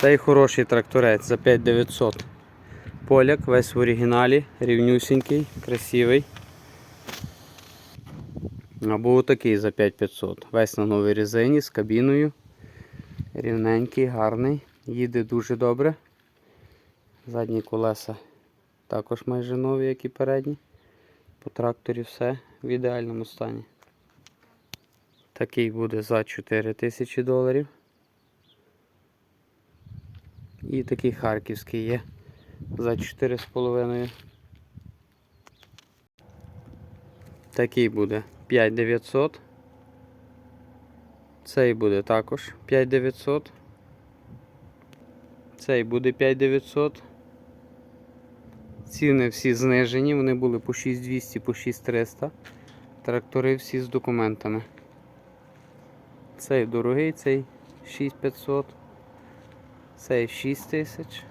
Цей хороший тракторець за 5900. Поляк, весь в оригіналі, рівнюсінький, красивий. Або такий за 5500. Весь на новій резині з кабіною. Рівненький, гарний. Їде дуже добре. Задні колеса також майже нові, як і передні. По тракторі все в ідеальному стані. Такий буде за 4000 доларів. І такий харківський є за 4,5. Такий буде 5900. Цей буде також 5900. Цей буде 5900. Ціни всі знижені, вони були по 6200, по 6300. Трактори всі з документами. Цей дорогий, цей 6500. Цей 6000.